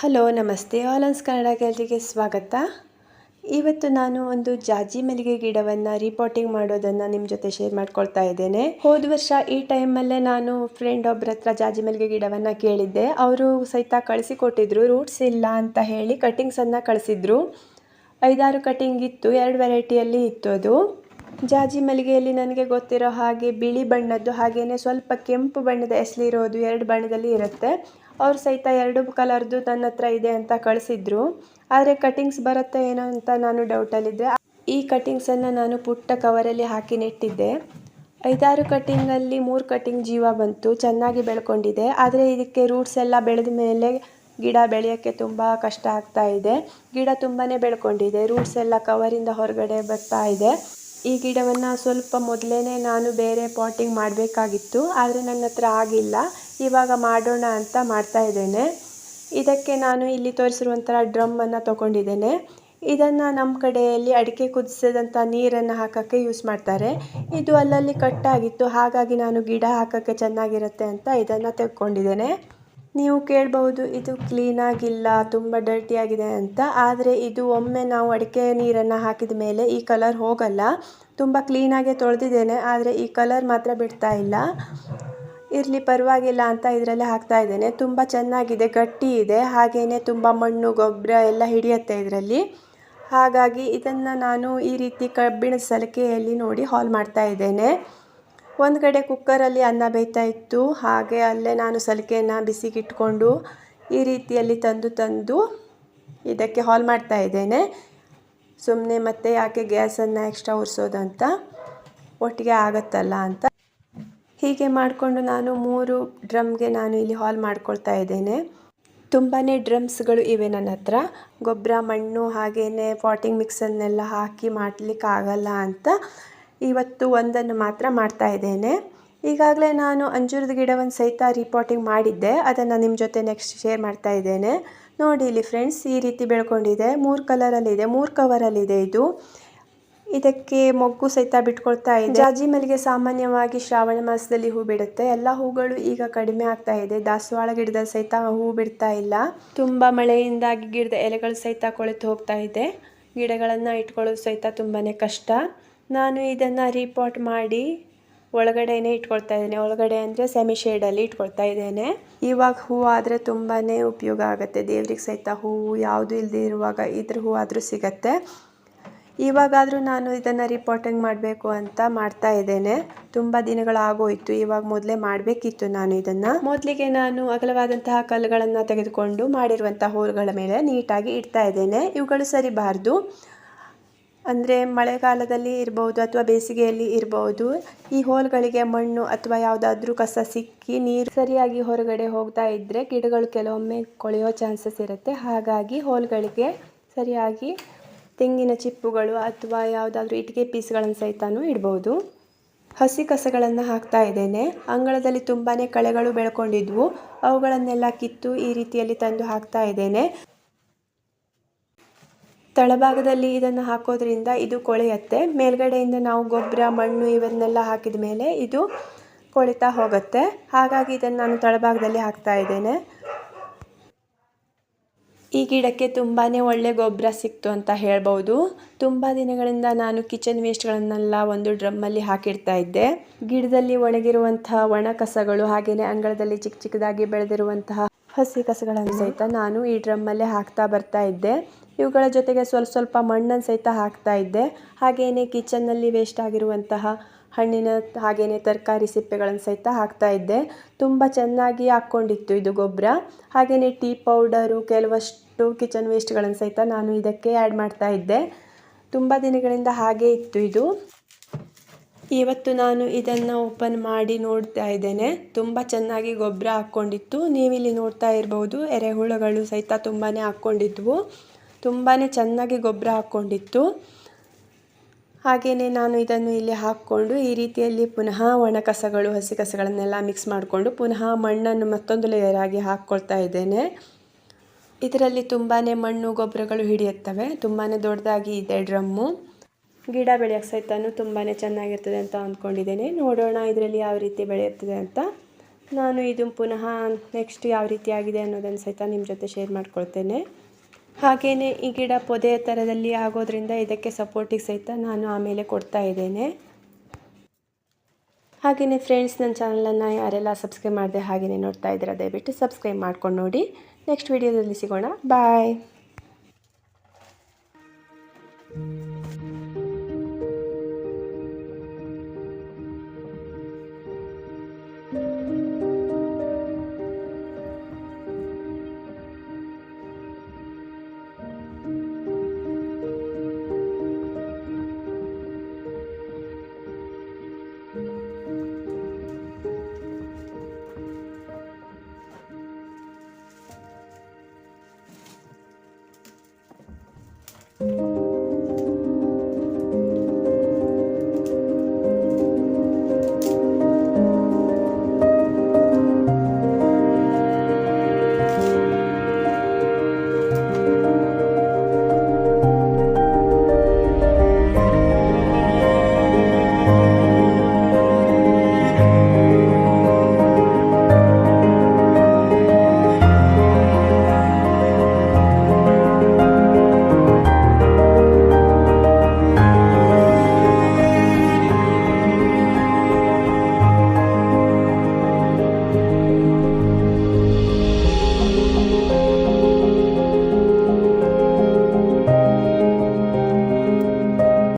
Hello, ನಮಸ್ತೆ. ಆಲನ್ಸ್ ಕನ್ನಡ ಗ್ಯಾಲರಿಗೆ ಸ್ವಾಗತ. ಇವತ್ತು ನಾನು ಒಂದು ಜಾಜಿ ಮಲ್ಲಿಗೆ ಗಿಡವನ್ನು ರಿಪೋರ್ಟಿಂಗ್ ಮಾಡೋದನ್ನು ನಿಮ್ಮ ಜೊತೆ ಶೇರ್ ಮಾಡ್ಕೊಳ್ತಾ ಇದ್ದೇನೆ. ಹೋದ ವರ್ಷ ಈ ಟೈಮಲ್ಲೇ ನಾನು ಫ್ರೆಂಡ್ ಒಬ್ಬರ ಹತ್ರ ಜಾಜಿ ಮಲ್ಲಿಗೆ ಗಿಡವನ್ನು ಕೇಳಿದ್ದೆ. ಅವರು ಸಹಿತ ಕಳಿಸಿಕೊಟ್ಟಿದ್ರು ರೂಟ್ಸ್ ಇಲ್ಲ ಅಂತ ಹೇಳಿ ಕಟಿಂಗ್ಸನ್ನು ಕಳಿಸಿದ್ರು. ಐದಾರು ಕಟಿಂಗ್ ಇತ್ತು, ಎರಡು ವೆರೈಟಿಯಲ್ಲಿ ಇತ್ತು ಅದು. ಜಾಜಿ ಮಲ್ಲಿಗೆಯಲ್ಲಿ ನನಗೆ ಗೊತ್ತಿರೋ ಹಾಗೆ ಬಿಳಿ ಬಣ್ಣದ್ದು ಹಾಗೆಯೇ ಸ್ವಲ್ಪ ಕೆಂಪು ಬಣ್ಣದ ಎಸಲಿರೋದು ಎರಡು ಬಣ್ಣದಲ್ಲಿ ಇರುತ್ತೆ. ಅವ್ರು ಸಹಿತ ಎರಡು ಕಲರ್ದು ನನ್ನ ಹತ್ರ ಇದೆ ಅಂತ ಕಳಿಸಿದ್ರು. ಆದರೆ ಕಟಿಂಗ್ಸ್ ಬರುತ್ತೆ ಏನೋ ಅಂತ ನಾನು ಡೌಟಲ್ಲಿದ್ದೆ ಈ ಕಟಿಂಗ್ಸನ್ನು ನಾನು ಪುಟ್ಟ ಕವರಲ್ಲಿ ಹಾಕಿ ನೆಟ್ಟಿದ್ದೆ. ಐದಾರು ಕಟಿಂಗಲ್ಲಿ ಮೂರು ಕಟಿಂಗ್ ಜೀವ ಬಂತು. ಚೆನ್ನಾಗಿ ಬೆಳ್ಕೊಂಡಿದೆ. ಆದರೆ ಇದಕ್ಕೆ ರೂಟ್ಸ್ ಎಲ್ಲ ಬೆಳೆದ ಮೇಲೆ ಗಿಡ ಬೆಳೆಯೋಕ್ಕೆ ತುಂಬ ಕಷ್ಟ ಆಗ್ತಾ ಇದೆ. ಗಿಡ ತುಂಬಾ ಬೆಳ್ಕೊಂಡಿದೆ. ರೂಟ್ಸ್ ಎಲ್ಲ ಕವರಿಂದ ಹೊರಗಡೆ ಬರ್ತಾ ಇದೆ. ಈ ಗಿಡವನ್ನು ಸ್ವಲ್ಪ ಮೊದಲೇ ನಾನು ಬೇರೆ ಪಾಟಿಂಗ್ ಮಾಡಬೇಕಾಗಿತ್ತು. ಆದರೆ ನನ್ನ ಹತ್ರ ಆಗಿಲ್ಲ. ಇವಾಗ ಮಾಡೋಣ ಅಂತ ಮಾಡ್ತಾ ಇದ್ದೇನೆ. ಇದಕ್ಕೆ ನಾನು ಇಲ್ಲಿ ತೋರಿಸಿರುವಂಥ ಡ್ರಮ್ಮನ್ನು ತೊಗೊಂಡಿದ್ದೇನೆ. ಇದನ್ನು ನಮ್ಮ ಕಡೆಯಲ್ಲಿ ಅಡಿಕೆ ಕುದಿಸಿದಂಥ ನೀರನ್ನು ಹಾಕೋಕ್ಕೆ ಯೂಸ್ ಮಾಡ್ತಾರೆ. ಇದು ಅಲ್ಲಲ್ಲಿ ಕಟ್ಟಾಗಿತ್ತು. ಹಾಗಾಗಿ ನಾನು ಗಿಡ ಹಾಕೋಕ್ಕೆ ಚೆನ್ನಾಗಿರುತ್ತೆ ಅಂತ ಇದನ್ನು ತೆಕ್ಕೊಂಡಿದ್ದೇನೆ ನೀವು ಕೇಳಬಹುದು, ಇದು ಕ್ಲೀನಾಗಿಲ್ಲ ತುಂಬ ಡರ್ಟಿಯಾಗಿದೆ ಅಂತ. ಆದರೆ ಇದು ಒಮ್ಮೆ ನಾವು ಅಡಿಕೆ ನೀರನ್ನು ಹಾಕಿದ ಮೇಲೆ ಈ ಕಲರ್ ಹೋಗಲ್ಲ. ತುಂಬ ಕ್ಲೀನಾಗೆ ತೊಳೆದಿದ್ದೇನೆ, ಆದರೆ ಈ ಕಲರ್ ಮಾತ್ರ ಬಿಡ್ತಾ ಇಲ್ಲ. ಇರಲಿ, ಪರವಾಗಿಲ್ಲ ಅಂತ ಇದರಲ್ಲಿ ಹಾಕ್ತಾ ಇದ್ದೇನೆ. ತುಂಬ ಚೆನ್ನಾಗಿದೆ, ಗಟ್ಟಿ ಇದೆ. ಹಾಗೆಯೇ ತುಂಬ ಮಣ್ಣು, ಗೊಬ್ಬರ ಎಲ್ಲ ಹಿಡಿಯುತ್ತೆ ಇದರಲ್ಲಿ. ಹಾಗಾಗಿ ಇದನ್ನು ನಾನು ಈ ರೀತಿ ಕಬ್ಬಿಣದ ಸಲಿಕೆಯಲ್ಲಿ ನೋಡಿ ಹಾಲ್ ಮಾಡ್ತಾ ಇದ್ದೇನೆ. ಒಂದು ಕಡೆ ಕುಕ್ಕರಲ್ಲಿ ಅನ್ನ ಬೇಯ್ತಾ ಇತ್ತು. ಹಾಗೆ ಅಲ್ಲೇ ನಾನು ಸಲಿಕೆಯನ್ನು ಬಿಸಿಗಿಟ್ಕೊಂಡು ಈ ರೀತಿಯಲ್ಲಿ ತಂದು ತಂದು ಇದಕ್ಕೆ ಹಾಲ್ ಮಾಡ್ತಾ ಇದ್ದೇನೆ. ಸುಮ್ಮನೆ ಮತ್ತೆ ಯಾಕೆ ಗ್ಯಾಸನ್ನು ಎಕ್ಸ್ಟ್ರಾ ಉರಿಸೋದಂತ ಒಟ್ಟಿಗೆ ಆಗತ್ತಲ್ಲ ಅಂತ. ಹೀಗೆ ಮಾಡಿಕೊಂಡು ನಾನು ಮೂರು ಡ್ರಮ್ಗೆ ನಾನು ಇಲ್ಲಿ ಹಾಲ್ ಮಾಡ್ಕೊಳ್ತಾ ಇದ್ದೇನೆ. ತುಂಬಾ ಡ್ರಮ್ಸ್ಗಳು ಇವೆ ನನ್ನ ಹತ್ರ. ಗೊಬ್ಬರ, ಮಣ್ಣು ಹಾಗೆಯೇ ಪಾಟಿಂಗ್ ಮಿಕ್ಸನ್ನೆಲ್ಲ ಹಾಕಿ ಮಾಡಲಿಕ್ಕೆ ಆಗಲ್ಲ ಅಂತ ಇವತ್ತು ಒಂದನ್ನು ಮಾತ್ರ ಮಾಡ್ತಾ ಇದ್ದೇನೆ. ಈಗಾಗಲೇ ನಾನು ಅಂಜೂರದ ಗಿಡವನ್ನು ಸಹಿತ ರಿಪೋರ್ಟಿಂಗ್ ಮಾಡಿದ್ದೆ. ಅದನ್ನು ನಿಮ್ಮ ಜೊತೆ ನೆಕ್ಸ್ಟ್ ಶೇರ್ ಮಾಡ್ತಾ ಇದ್ದೇನೆ. ನೋಡಿ ಇಲ್ಲಿ ಫ್ರೆಂಡ್ಸ್, ಈ ರೀತಿ ಬೆಳ್ಕೊಂಡಿದೆ. ಮೂರು ಕಲರಲ್ಲಿದೆ. ಮೂರು ಕವರಲ್ಲಿದೆ ಇದು. ಇದಕ್ಕೆ ಮೊಗ್ಗು ಸಹಿತ ಬಿಟ್ಕೊಳ್ತಾ ಇದೆ. ಜಾಜಿ ಮಲ್ಲಿಗೆ ಸಾಮಾನ್ಯವಾಗಿ ಶ್ರಾವಣ ಮಾಸದಲ್ಲಿ ಹೂ ಬಿಡುತ್ತೆ. ಎಲ್ಲ ಹೂಗಳು ಈಗ ಕಡಿಮೆ ಆಗ್ತಾ ಇದೆ. ದಾಸವಾಳ ಗಿಡದ ಸಹಿತ ಹೂ ಬಿಡ್ತಾ ಇಲ್ಲ. ತುಂಬಾ ಮಳೆಯಿಂದಾಗಿ ಗಿಡದ ಎಲೆಗಳು ಸಹಿತ ಕೊಳೆತು ಹೋಗ್ತಾ ಇದೆ. ಗಿಡಗಳನ್ನು ಇಟ್ಕೊಳ್ಳೋದು ಸಹಿತ ತುಂಬಾ ಕಷ್ಟ. ನಾನು ಇದನ್ನು ರೀಪಾಟ್ ಮಾಡಿ ಒಳಗಡೆನೇ ಇಟ್ಕೊಳ್ತಾ ಇದ್ದೇನೆ. ಒಳಗಡೆ ಅಂದರೆ ಸೆಮಿ ಶೇಡಲ್ಲಿ ಇಟ್ಕೊಳ್ತಾ ಇದ್ದೇನೆ. ಇವಾಗ ಹೂ ಆದರೆ ತುಂಬಾ ಉಪಯೋಗ ಆಗುತ್ತೆ. ದೇವ್ರಿಗೆ ಸಹಿತ ಹೂವು ಯಾವುದು ಇಲ್ಲದೆ ಇರುವಾಗ ಇದ್ರ ಹೂ ಆದರೂ ಸಿಗತ್ತೆ. ಇವಾಗಾದರೂ ನಾನು ಇದನ್ನು ರಿಪೋರ್ಟಿಂಗ್ ಮಾಡಬೇಕು ಅಂತ ಮಾಡ್ತಾ ಇದ್ದೇನೆ. ತುಂಬ ದಿನಗಳಾಗೋಯಿತು ಇವಾಗ ಮೊದಲೇ ಮಾಡಬೇಕಿತ್ತು ನಾನು ಇದನ್ನು. ಮೊದಲಿಗೆ ನಾನು ಅಗಲವಾದಂತಹ ಕಲ್ಲುಗಳನ್ನು ತೆಗೆದುಕೊಂಡು ಮಾಡಿರುವಂಥ ಹೋಲ್ಗಳ ಮೇಲೆ ನೀಟಾಗಿ ಇಡ್ತಾ ಇದ್ದೇನೆ. ಇವುಗಳು ಸರಿಬಾರ್ದು ಅಂದರೆ ಮಳೆಗಾಲದಲ್ಲಿ ಇರ್ಬೋದು ಅಥವಾ ಬೇಸಿಗೆಯಲ್ಲಿ ಇರಬಹುದು ಈ ಹೋಲ್ಗಳಿಗೆ ಮಣ್ಣು ಅಥವಾ ಯಾವುದಾದ್ರೂ ಕಸ ಸಿಕ್ಕಿ ನೀರು ಸರಿಯಾಗಿ ಹೊರಗಡೆ ಹೋಗ್ತಾ ಇದ್ದರೆ ಗಿಡಗಳು ಕೆಲವೊಮ್ಮೆ ಕೊಳೆಯೋ ಚಾನ್ಸಸ್ ಇರುತ್ತೆ. ಹಾಗಾಗಿ ಹೋಲ್ಗಳಿಗೆ ಸರಿಯಾಗಿ ತೆಂಗಿನ ಚಿಪ್ಪುಗಳು ಅಥವಾ ಯಾವುದಾದ್ರೂ ಇಟ್ಟಿಗೆ ಪೀಸ್ಗಳನ್ನು ಸಹಿತನೂ ಇಡ್ಬೋದು. ಹಸಿ ಕಸಗಳನ್ನು ಹಾಕ್ತಾ ಇದ್ದೇನೆ. ಅಂಗಳದಲ್ಲಿ ತುಂಬಾ ಕಳೆಗಳು ಬೆಳ್ಕೊಂಡಿದ್ವು. ಅವುಗಳನ್ನೆಲ್ಲ ಕಿತ್ತು ಈ ರೀತಿಯಲ್ಲಿ ತಂದು ಹಾಕ್ತಾ ಇದ್ದೇನೆ. ತಳಭಾಗದಲ್ಲಿ ಇದನ್ನು ಹಾಕೋದ್ರಿಂದ ಇದು ಕೊಳೆಯತ್ತೆ. ಮೇಲ್ಗಡೆಯಿಂದ ನಾವು ಗೊಬ್ಬರ, ಮಣ್ಣು ಇವನ್ನೆಲ್ಲ ಹಾಕಿದ ಮೇಲೆ ಇದು ಕೊಳಿತಾ ಹೋಗುತ್ತೆ. ಹಾಗಾಗಿ ಇದನ್ನು ನಾನು ತಳಭಾಗದಲ್ಲಿ ಹಾಕ್ತಾ ಇದ್ದೇನೆ. ಈ ಗಿಡಕ್ಕೆ ತುಂಬಾ ಒಳ್ಳೆ ಗೊಬ್ಬರ ಸಿಕ್ತು ಅಂತ ಹೇಳ್ಬೋದು. ತುಂಬ ದಿನಗಳಿಂದ ನಾನು ಕಿಚನ್ ವೇಸ್ಟ್ಗಳನ್ನೆಲ್ಲ ಒಂದು ಡ್ರಮ್ಮಲ್ಲಿ ಹಾಕಿಡ್ತಾ ಇದ್ದೆ. ಗಿಡದಲ್ಲಿ ಒಣಗಿರುವಂತಹ ಒಣ ಕಸಗಳು ಹಾಗೆಯೇ ಅಂಗಳದಲ್ಲಿ ಚಿಕ್ಕ ಚಿಕ್ಕದಾಗಿ ಬೆಳೆದಿರುವಂತಹ ಹಸಿ ಕಸಗಳನ್ನು ಸಹಿತ ನಾನು ಈ ಡ್ರಮ್ಮಲ್ಲೇ ಹಾಕ್ತಾ ಬರ್ತಾ ಇದ್ದೆ. ಇವುಗಳ ಜೊತೆಗೆ ಸ್ವಲ್ಪ ಸ್ವಲ್ಪ ಮಣ್ಣನ್ನು ಸಹಿತ ಹಾಕ್ತಾ ಇದ್ದೆ. ಹಾಗೆಯೇ ಕಿಚನ್ನಲ್ಲಿ ವೇಸ್ಟ್ ಆಗಿರುವಂತಹ ಹಣ್ಣಿನ ಹಾಗೆಯೇ ತರಕಾರಿ ಸಿಪ್ಪೆಗಳನ್ನು ಸಹಿತ ಹಾಕ್ತಾ ಇದ್ದೆ. ತುಂಬ ಚೆನ್ನಾಗಿ ಹಾಕ್ಕೊಂಡಿತ್ತು ಇದು ಗೊಬ್ಬರ. ಹಾಗೆಯೇ ಟೀ ಪೌಡರು, ಕೆಲವಷ್ಟು ಕಿಚನ್ ವೇಸ್ಟ್ಗಳನ್ನು ಸಹಿತ ನಾನು ಇದಕ್ಕೆ ಆ್ಯಡ್ ಮಾಡ್ತಾ ಇದ್ದೆ. ತುಂಬ ದಿನಗಳಿಂದ ಹಾಗೇ ಇತ್ತು ಇದು. ಇವತ್ತು ನಾನು ಇದನ್ನು ಓಪನ್ ಮಾಡಿ ನೋಡ್ತಾ ಇದ್ದೇನೆ. ತುಂಬ ಚೆನ್ನಾಗಿ ಗೊಬ್ಬರ ಹಾಕ್ಕೊಂಡಿತ್ತು. ನೀವಿಲ್ಲಿ ನೋಡ್ತಾ ಇರ್ಬೋದು, ಎರೆಹುಳುಗಳು ಸಹಿತ ತುಂಬಾ ಹಾಕ್ಕೊಂಡಿದ್ವು. ತುಂಬಾ ಚೆನ್ನಾಗಿ ಗೊಬ್ಬರ ಹಾಕ್ಕೊಂಡಿತ್ತು. ಹಾಗೆಯೇ ನಾನು ಇದನ್ನು ಇಲ್ಲಿ ಹಾಕ್ಕೊಂಡು ಈ ರೀತಿಯಲ್ಲಿ ಪುನಃ ಒಣ ಕಸಗಳು ಹಸಿ ಕಸಗಳನ್ನೆಲ್ಲ ಮಿಕ್ಸ್ ಮಾಡಿಕೊಂಡು ಪುನಃ ಮಣ್ಣನ್ನು ಮತ್ತೊಂದು ಲೇಯರ್ ಆಗಿ ಹಾಕ್ಕೊಳ್ತಾ ಇದ್ದೇನೆ. ಇದರಲ್ಲಿ ತುಂಬಾ ಮಣ್ಣು, ಗೊಬ್ಬರಗಳು ಹಿಡಿಯುತ್ತವೆ. ತುಂಬಾ ದೊಡ್ಡದಾಗಿ ಇದೆ ಡ್ರಮ್ಮು ಗಿಡ ಬೆಳೆಯೋಕ್ಕೆ ಸಹಿತ ತುಂಬಾ ಚೆನ್ನಾಗಿರ್ತದೆ ಅಂತ ಅಂದ್ಕೊಂಡಿದ್ದೇನೆ. ನೋಡೋಣ ಇದರಲ್ಲಿ ಯಾವ ರೀತಿ ಬೆಳೆಯುತ್ತದೆ ಅಂತ. ನಾನು ಇದು ಪುನಃ ನೆಕ್ಸ್ಟ್ ಯಾವ ರೀತಿ ಆಗಿದೆ ಅನ್ನೋದನ್ನು ಸಹಿತ ನಿಮ್ಮ ಜೊತೆ ಶೇರ್ ಮಾಡ್ಕೊಳ್ತೇನೆ. ಹಾಗೆಯೇ ಈ ಗಿಡ ಪೊದೆಯ ಥರದಲ್ಲಿ ಆಗೋದ್ರಿಂದ ಇದಕ್ಕೆ ಸಪೋರ್ಟಿಗೆ ಸಹಿತ ನಾನು ಆಮೇಲೆ ಕೊಡ್ತಾ ಇದ್ದೇನೆ. ಹಾಗೆಯೇ ಫ್ರೆಂಡ್ಸ್ ನನ್ನ ಚಾನಲನ್ನು ಯಾರೆಲ್ಲ ಸಬ್ಸ್ಕ್ರೈಬ್ ಮಾಡಿದೆ ಹಾಗೆಯೇ ನೋಡ್ತಾ ಇದ್ದೀರಾ ದಯವಿಟ್ಟು ಸಬ್ಸ್ಕ್ರೈಬ್ ಮಾಡ್ಕೊಂಡು ನೋಡಿ. ನೆಕ್ಸ್ಟ್ ವೀಡಿಯೋದಲ್ಲಿ ಸಿಗೋಣ. ಬಾಯ್